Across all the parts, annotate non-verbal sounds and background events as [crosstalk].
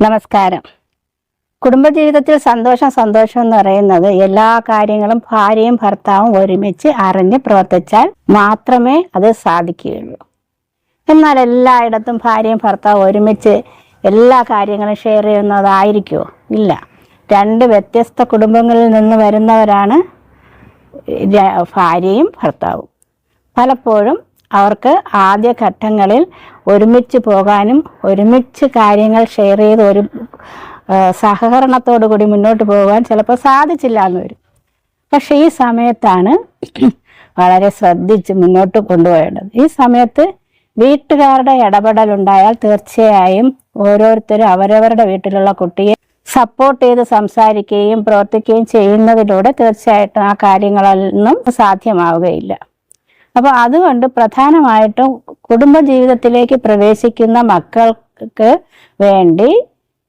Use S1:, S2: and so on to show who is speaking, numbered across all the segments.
S1: നമസ്കാരം. കുടുംബജീവിതത്തിൽ സന്തോഷം സന്തോഷം എന്ന് പറയുന്നത് എല്ലാ കാര്യങ്ങളും ഭാര്യയും ഭർത്താവും ഒരുമിച്ച് അറിഞ്ഞ് പ്രവർത്തിച്ചാൽ മാത്രമേ അത് സാധിക്കുകയുള്ളൂ. എന്നാൽ എല്ലായിടത്തും ഭാര്യയും ഭർത്താവും ഒരുമിച്ച് എല്ലാ കാര്യങ്ങളും ഷെയർ ചെയ്യുന്നതായിരിക്കുമോ ഇല്ല. രണ്ട് വ്യത്യസ്ത കുടുംബങ്ങളിൽ നിന്ന് വരുന്നവരാണ് ഭാര്യയും ഭർത്താവും. പലപ്പോഴും അവർക്ക് ആദ്യ ഘട്ടങ്ങളിൽ ഒരുമിച്ച് പോകാനും ഒരുമിച്ച് കാര്യങ്ങൾ ഷെയർ ചെയ്ത് ഒരു സഹകരണത്തോടു കൂടി മുന്നോട്ട് പോകാൻ ചിലപ്പോൾ സാധിച്ചില്ല എന്ന് വരും. പക്ഷെ ഈ സമയത്താണ് [coughs] വളരെ ശ്രദ്ധിച്ച് മുന്നോട്ട് കൊണ്ടുപോകേണ്ടത്. ഈ സമയത്ത് വീട്ടുകാരുടെ ഇടപെടൽ ഉണ്ടായാൽ തീർച്ചയായും ഓരോരുത്തരും അവരവരുടെ വീട്ടിലുള്ള കുട്ടിയെ സപ്പോർട്ട് ചെയ്ത് സംസാരിക്കുകയും പ്രവർത്തിക്കുകയും ചെയ്യുന്നതിലൂടെ തീർച്ചയായിട്ടും ആ കാര്യങ്ങളൊന്നും സാധ്യമാവുകയില്ല. അപ്പോൾ അതുകൊണ്ട് പ്രധാനമായിട്ടും കുടുംബ ജീവിതത്തിലേക്ക് പ്രവേശിക്കുന്ന മക്കൾക്ക് വേണ്ടി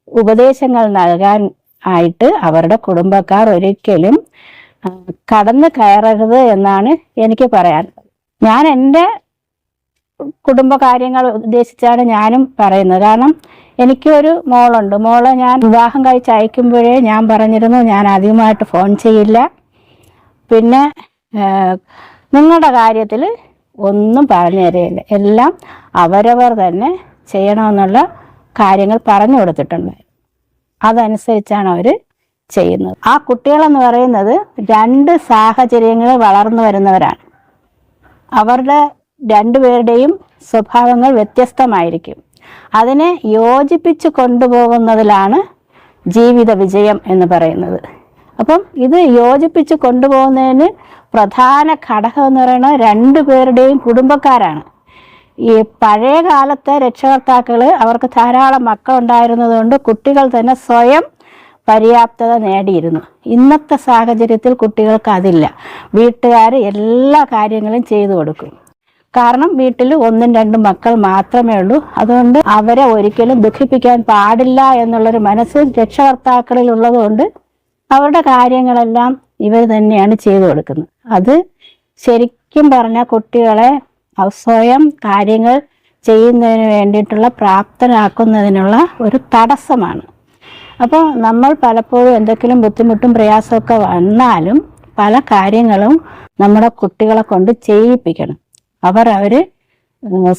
S1: ഉപദേശങ്ങൾ നൽകാൻ ആയിട്ട് അവരുടെ കുടുംബക്കാർ ഒരിക്കലും കടന്ന് കയറരുത് എന്നാണ് എനിക്ക് പറയാനുള്ളത് ഞാൻ എന്റെ കുടുംബകാര്യങ്ങൾ ഉദ്ദേശിച്ചാണ് ഞാനും പറയുന്നത്. കാരണം എനിക്കൊരു മോളുണ്ട്. മോളെ ഞാൻ വിവാഹം കഴിച്ച് അയക്കുമ്പോഴേ ഞാൻ പറഞ്ഞിരുന്നു ഞാൻ ആദ്യമായിട്ട് ഫോൺ ചെയ്യില്ല. പിന്നെ നിങ്ങളുടെ കാര്യത്തിൽ ഒന്നും പറഞ്ഞു തരികയില്ല എല്ലാം അവരവർ തന്നെ ചെയ്യണമെന്നുള്ള കാര്യങ്ങൾ പറഞ്ഞു കൊടുത്തിട്ടുണ്ട്. അതനുസരിച്ചാണ് അവർ ചെയ്യുന്നത്. ആ കുട്ടികളെന്ന് പറയുന്നത് രണ്ട് സാഹചര്യങ്ങളിൽ വളർന്നു വരുന്നവരാണ്. അവരുടെ രണ്ടുപേരുടെയും സ്വഭാവങ്ങൾ വ്യത്യസ്തമായിരിക്കും. അതിനെ യോജിപ്പിച്ച് കൊണ്ടുപോകുന്നതിലാണ് ജീവിത വിജയം എന്ന് പറയുന്നത്. അപ്പം ഇത് യോജിപ്പിച്ച് കൊണ്ടുപോകുന്നതിന് പ്രധാന ഘടകം എന്ന് പറയുന്നത് രണ്ടു പേരുടെയും കുടുംബക്കാരാണ്. ഈ പഴയ കാലത്തെ രക്ഷകർത്താക്കൾ അവർക്ക് ധാരാളം മക്കളുണ്ടായിരുന്നതുകൊണ്ട് കുട്ടികൾ തന്നെ സ്വയം പര്യാപ്തത നേടിയിരുന്നു. ഇന്നത്തെ സാഹചര്യത്തിൽ കുട്ടികൾക്ക് അതില്ല. വീട്ടുകാർ എല്ലാ കാര്യങ്ങളും ചെയ്തു കൊടുക്കും. കാരണം വീട്ടിൽ ഒന്നും രണ്ടും മക്കൾ മാത്രമേ ഉള്ളൂ. അതുകൊണ്ട് അവരെ ഒരിക്കലും ദുഃഖിപ്പിക്കാൻ പാടില്ല എന്നുള്ളൊരു മനസ്സ് രക്ഷകർത്താക്കളിൽ ഉള്ളതുകൊണ്ട് അവരുടെ കാര്യങ്ങളെല്ലാം ഇവർ തന്നെയാണ് ചെയ്തു കൊടുക്കുന്നത്. അത് ശരിക്കും പറഞ്ഞാൽ കുട്ടികളെ സ്വയം കാര്യങ്ങൾ ചെയ്യുന്നതിന് വേണ്ടിയിട്ടുള്ള പ്രാപ്തരാക്കുന്നതിനുള്ള ഒരു തടസ്സമാണ്. അപ്പോൾ നമ്മൾ പലപ്പോഴും എന്തെങ്കിലും ബുദ്ധിമുട്ടും പ്രയാസമൊക്കെ വന്നാലും പല കാര്യങ്ങളും നമ്മുടെ കുട്ടികളെ കൊണ്ട് ചെയ്യിപ്പിക്കണം. അവർ അവർ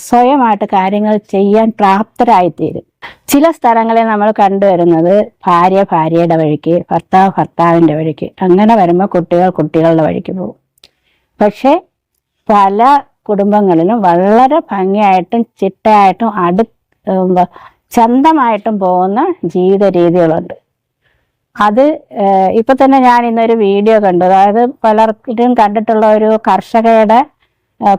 S1: സ്വയമായിട്ട് കാര്യങ്ങൾ ചെയ്യാൻ പ്രാപ്തരായിത്തീരും. ചില സ്ഥലങ്ങളിൽ നമ്മൾ കണ്ടുവരുന്നത് ഭാര്യ ഭാര്യയുടെ വഴിക്ക് ഭർത്താവ് ഭർത്താവിന്റെ വഴിക്ക്. അങ്ങനെ വരുമ്പോൾ കുട്ടികൾ കുട്ടികളുടെ വഴിക്ക് പോകും. പക്ഷേ പല കുടുംബങ്ങളിലും വളരെ ഭംഗിയായിട്ടും ചിട്ടയായിട്ടും അടു ചന്തമായിട്ടും പോകുന്ന ജീവിത രീതികളുണ്ട്. അത് ഇപ്പൊ തന്നെ ഞാൻ ഇന്നൊരു വീഡിയോ കണ്ടു. അതായത് പലർക്കും കണ്ടിട്ടുള്ള ഒരു കർഷകയുടെ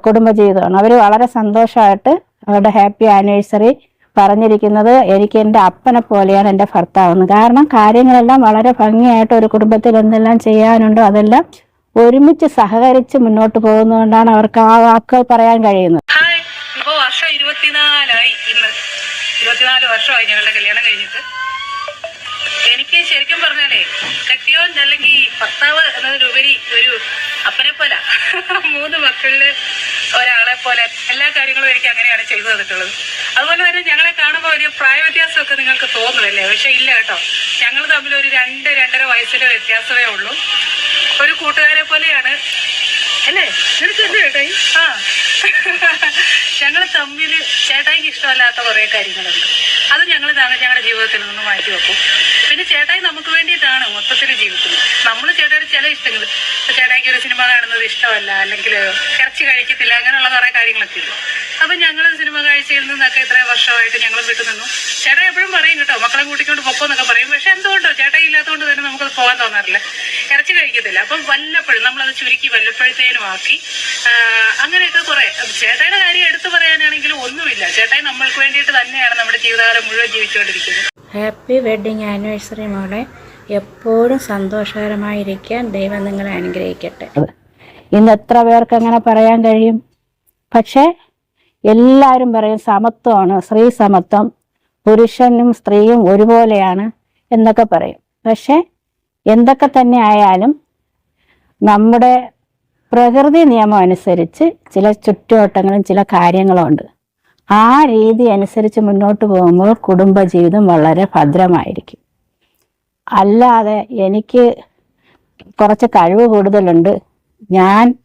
S1: കുടുംബജീവിതമാണ് അവർ വളരെ സന്തോഷമായിട്ട് അവരുടെ ഹാപ്പി ആനിവേഴ്സറി പറഞ്ഞിരിക്കുന്നത് എനിക്ക് എന്റെ അപ്പനെ പോലെയാണ് എന്റെ ഭർത്താവെന്ന്. കാരണം കാര്യങ്ങളെല്ലാം വളരെ ഭംഗിയായിട്ട് ഒരു കുടുംബത്തിൽ എന്തെല്ലാം ചെയ്യാനുണ്ടോ അതെല്ലാം ഒരുമിച്ച് സഹകരിച്ച് മുന്നോട്ട് പോകുന്നതുകൊണ്ടാണ് അവർക്ക് ആ വാക്കുകൾ പറയാൻ കഴിയുന്നത്.
S2: ഇപ്പോൾ ഇപ്പൊ വർഷം ഇരുപത്തിനാലായി ഇന്ന്. ഇരുപത്തിനാല് വർഷമായി ഞങ്ങളുടെ കല്യാണം കഴിഞ്ഞിട്ട്. എനിക്ക് ശരിക്കും പറഞ്ഞാലേ കെട്ടിയോൻ അല്ലെങ്കിൽ ഭർത്താവ് എന്നതിലുപരി ഒരു അപ്പനെ പോലെ. മൂന്ന് മക്കളിൽ ഒരാളെ പോലെ എല്ലാ കാര്യങ്ങളും എനിക്ക് അങ്ങനെയാണ് ചെയ്തു തന്നിട്ടുള്ളത്. അതുപോലെ തന്നെ ഞങ്ങളെ കാണുമ്പോൾ ഒരു പ്രായ വ്യത്യാസമൊക്കെ നിങ്ങൾക്ക് തോന്നുമല്ലേ പക്ഷെ ഇല്ല കേട്ടോ. ഞങ്ങൾ തമ്മിൽ ഒരു രണ്ട് രണ്ടര വയസ്സിന്റെ വ്യത്യാസമേ ഉള്ളൂ. ഒരു കൂട്ടുകാരെ പോലെയാണ്. അല്ലേ? നിനക്ക് എന്ത് ആ. തമ്മിൽ ചേട്ടായിക്ക് ഇഷ്ടമല്ലാത്ത കുറേ കാര്യങ്ങളുണ്ട്. അത് ഞങ്ങൾ ഞങ്ങളുടെ ജീവിതത്തിൽ നിന്ന് മാറ്റി വെക്കും. പിന്നെ ചേട്ടായി നമുക്ക് വേണ്ടിയിട്ടാണ് മൊത്തത്തിൽ ജീവിക്കുന്നത്. നമ്മൾ ചേട്ടായി ചില ഇഷ്ടങ്ങൾ ചേട്ടായിക്ക് ഒരു സിനിമ കാണുന്നത് ഇഷ്ടമല്ല അല്ലെങ്കിൽ ഇറച്ചി കഴിക്കത്തില്ല അങ്ങനെയുള്ള കുറേ കാര്യങ്ങളൊക്കെ ഇല്ല അപ്പൊ ഞങ്ങൾ സിനിമ കാഴ്ചയിൽ നിന്നൊക്കെ ഇത്ര വർഷമായിട്ട് ഞങ്ങൾ വിട്ടു നിന്നു. ചേട്ടൻ എപ്പോഴും പറയും കേട്ടോ മക്കളെ കൂട്ടിക്കൊണ്ട് പൊക്കോന്നൊക്കെ പറയും. പക്ഷെ എന്തുകൊണ്ടോ ചേട്ടൻ ഇല്ലാത്തതുകൊണ്ട് തന്നെ നമുക്ക് പോകാൻ തോന്നാറില്ല. ഇറച്ചി കഴിക്കത്തില്ല. അപ്പം വല്ലപ്പോഴും നമ്മളത് ചുരുക്കി വല്ലപ്പോഴത്തേനും ആക്കി അങ്ങനെയൊക്കെ കുറെ. ചേട്ടയുടെ കാര്യം എടുത്തു പറയാനാണെങ്കിലും ഒന്നുമില്ല. ചേട്ടായി നമ്മൾക്ക് വേണ്ടിയിട്ട് തന്നെയാണ് നമ്മുടെ ജീവിതകാലം മുഴുവൻ ജീവിച്ചുകൊണ്ടിരിക്കുന്നത്.
S1: ഹാപ്പി വെഡിങ് ആനിവേഴ്സറി മോളെ. എപ്പോഴും സന്തോഷകരമായിരിക്കാൻ ദൈവം നിങ്ങളെ അനുഗ്രഹിക്കട്ടെ. ഇന്ന് എത്ര പേർക്ക് അങ്ങനെ പറയാൻ കഴിയും? പക്ഷേ എല്ലാവരും പറയും സമത്വമാണ് സ്ത്രീ സമത്വം. പുരുഷനും സ്ത്രീയും ഒരുപോലെയാണ് എന്നൊക്കെ പറയും. പക്ഷെ എന്തൊക്കെ തന്നെ ആയാലും നമ്മുടെ പ്രകൃതി നിയമം അനുസരിച്ച് ചില ചുറ്റുവട്ടങ്ങളും ചില കാര്യങ്ങളും ഉണ്ട് ആ രീതി അനുസരിച്ച് മുന്നോട്ട് പോകുമ്പോൾ കുടുംബജീവിതം വളരെ ഭദ്രമായിരിക്കും. അല്ലാതെ എനിക്ക് കുറച്ച് കഴിവ് കൂടുതലുണ്ട്. ഞാൻ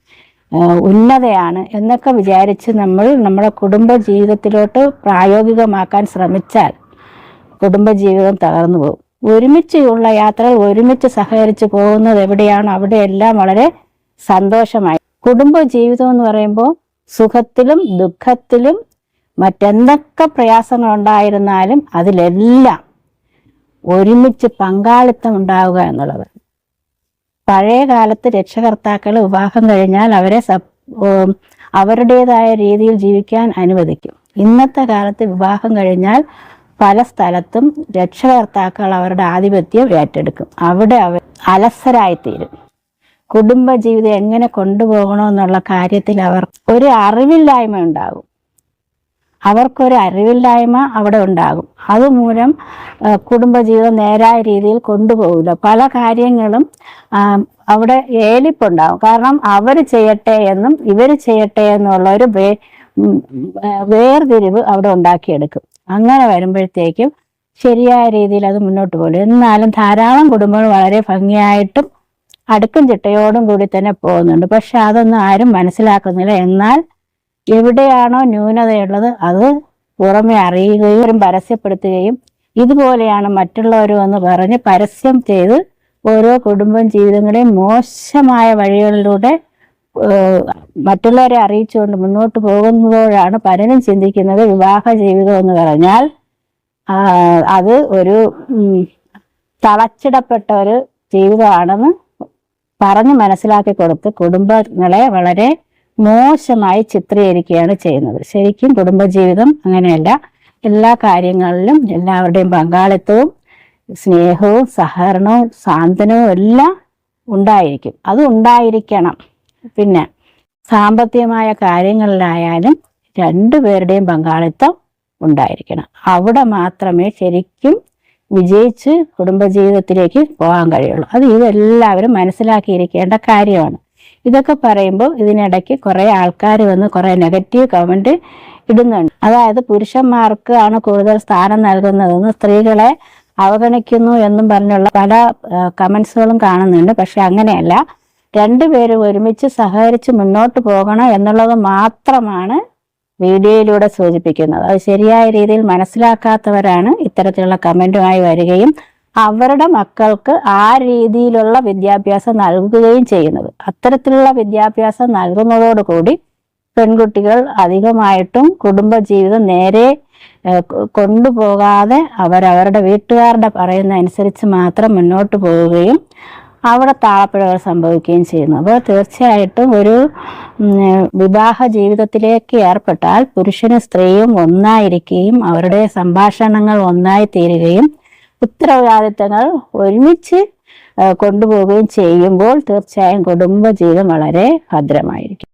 S1: ഉന്നതയാണ് എന്നൊക്കെ വിചാരിച്ച് നമ്മൾ നമ്മുടെ കുടുംബ ജീവിതത്തിലോട്ട് പ്രായോഗികമാക്കാൻ ശ്രമിച്ചാൽ കുടുംബ ജീവിതം തകർന്നു പോകും. ഒരുമിച്ചുള്ള യാത്രകൾ ഒരുമിച്ച് സഹകരിച്ച് പോകുന്നത് എവിടെയാണോ അവിടെയെല്ലാം വളരെ സന്തോഷമായി. കുടുംബ ജീവിതം എന്ന് പറയുമ്പോൾ സുഖത്തിലും ദുഃഖത്തിലും മറ്റെന്തൊക്കെ പ്രയാസങ്ങൾ ഉണ്ടായിരുന്നാലും അതിലെല്ലാം ഒരുമിച്ച് പങ്കാളിത്തം ഉണ്ടാവുക എന്നുള്ളത്. പഴയ കാലത്ത് രക്ഷകർത്താക്കൾ വിവാഹം കഴിഞ്ഞാൽ അവരെ അവരുടേതായ രീതിയിൽ ജീവിക്കാൻ അനുവദിക്കും. ഇന്നത്തെ കാലത്ത് വിവാഹം കഴിഞ്ഞാൽ പല സ്ഥലത്തും രക്ഷകർത്താക്കൾ അവരുടെ ആധിപത്യം ഏറ്റെടുക്കും. അവിടെ അവർ അലസരായിത്തീരും. കുടുംബജീവിതം എങ്ങനെ കൊണ്ടുപോകണമെന്നുള്ള കാര്യത്തിൽ അവർ ഒരു അറിവില്ലായ്മ ഉണ്ടാകും അവർക്കൊരു അറിവില്ലായ്മ അവിടെ ഉണ്ടാകും. അതുമൂലം കുടുംബജീവിതം നേരായ രീതിയിൽ കൊണ്ടുപോകില്ല. പല കാര്യങ്ങളും അവിടെ ഏലിപ്പുണ്ടാകും. കാരണം അവർ ചെയ്യട്ടെ എന്നും ഇവർ ചെയ്യട്ടെ എന്നുള്ള ഒരു വേ വേർതിരിവ് അവിടെ ഉണ്ടാക്കിയെടുക്കും. അങ്ങനെ വരുമ്പോഴത്തേക്കും ശരിയായ രീതിയിൽ അത് മുന്നോട്ട് പോകും. എന്നാലും ധാരാളം കുടുംബങ്ങൾ വളരെ ഭംഗിയായിട്ടും അടുക്കും ചിട്ടയോടും കൂടി തന്നെ പോകുന്നുണ്ട്. പക്ഷെ അതൊന്നും ആരും മനസ്സിലാക്കുന്നില്ല. എന്നാൽ എവിടെയാണോ ന്യൂനതയുള്ളത് അത് പുറമെ അറിയുകയും പരസ്യപ്പെടുത്തുകയും ഇതുപോലെയാണ് മറ്റുള്ളവരും എന്ന് പറഞ്ഞ് പരസ്യം ചെയ്ത് ഓരോ കുടുംബം ജീവിതങ്ങളെയും മോശമായ വഴികളിലൂടെ മറ്റുള്ളവരെ അറിയിച്ചുകൊണ്ട് മുന്നോട്ട് പോകുമ്പോഴാണ് പലരും ചിന്തിക്കുന്നത് വിവാഹ ജീവിതം എന്ന് പറഞ്ഞാൽ അത് ഒരു തളച്ചിടപ്പെട്ട ഒരു ജീവിതമാണെന്ന് പറഞ്ഞ് മനസ്സിലാക്കി കൊടുത്ത് കുടുംബങ്ങളെ വളരെ മോശമായി ചിത്രീകരിക്കുകയാണ് ചെയ്യുന്നത്. ശരിക്കും കുടുംബജീവിതം അങ്ങനെയല്ല. എല്ലാ കാര്യങ്ങളിലും എല്ലാവരുടെയും പങ്കാളിത്തവും സ്നേഹവും സഹകരണവും സാന്ത്വനവും എല്ലാം ഉണ്ടായിരിക്കും. അത് ഉണ്ടായിരിക്കണം. പിന്നെ സാമ്പത്തികമായ കാര്യങ്ങളിലായാലും രണ്ടുപേരുടെയും പങ്കാളിത്തം ഉണ്ടായിരിക്കണം. അവിടെ മാത്രമേ ശരിക്കും വിജയിച്ച് കുടുംബജീവിതത്തിലേക്ക് പോകാൻ കഴിയുള്ളൂ. അത് ഇതെല്ലാവരും മനസ്സിലാക്കിയിരിക്കേണ്ട കാര്യമാണ്. ഇതൊക്കെ പറയുമ്പോൾ ഇതിനിടയ്ക്ക് കുറേ ആൾക്കാർ വന്ന് കുറേ നെഗറ്റീവ് കമന്റ് ഇടുന്നുണ്ട്. അതായത് പുരുഷന്മാർക്ക് ആണ് കൂടുതൽ സ്ഥാനം നൽകുന്നതെന്ന് സ്ത്രീകളെ അവഗണിക്കുന്നു എന്നും പറഞ്ഞുള്ള പല കമന്റ്സുകളും കാണുന്നുണ്ട്. പക്ഷെ അങ്ങനെയല്ല. രണ്ടുപേരും ഒരുമിച്ച് സഹകരിച്ച് മുന്നോട്ട് പോകണം എന്നുള്ളത് മാത്രമാണ് വീഡിയോയിലൂടെ സൂചിപ്പിക്കുന്നത്. അത് ശരിയായ രീതിയിൽ മനസ്സിലാക്കാത്തവരാണ് ഇത്തരത്തിലുള്ള കമന്റുമായി വരികയും അവരുടെ മക്കൾക്ക് ആ രീതിയിലുള്ള വിദ്യാഭ്യാസം നൽകുകയും ചെയ്യുന്നത്. അത്തരത്തിലുള്ള വിദ്യാഭ്യാസം നൽകുന്നതോടുകൂടി പെൺകുട്ടികൾ അധികമായിട്ടും കുടുംബജീവിതം നേരെ കൊണ്ടുപോകാതെ അവരവരുടെ വീട്ടുകാരുടെ പറയുന്ന അനുസരിച്ച് മാത്രം മുന്നോട്ട് പോവുകയും അവിടെ താളപ്പിഴകൾ സംഭവിക്കുകയും ചെയ്യുന്നു. അപ്പോൾ തീർച്ചയായിട്ടും ഒരു വിവാഹ ജീവിതത്തിലേക്ക് ഏർപ്പെട്ടാൽ പുരുഷനും സ്ത്രീയും ഒന്നായിരിക്കുകയും അവരുടെ സംഭാഷണങ്ങൾ ഒന്നായി തീരുകയും ഉത്തരവാദിത്തങ്ങൾ ഒരുമിച്ച് കൊണ്ടുപോവുകയും ചെയ്യുമ്പോൾ തീർച്ചയായും കുടുംബജീവിതം വളരെ ഭദ്രമായിരിക്കും.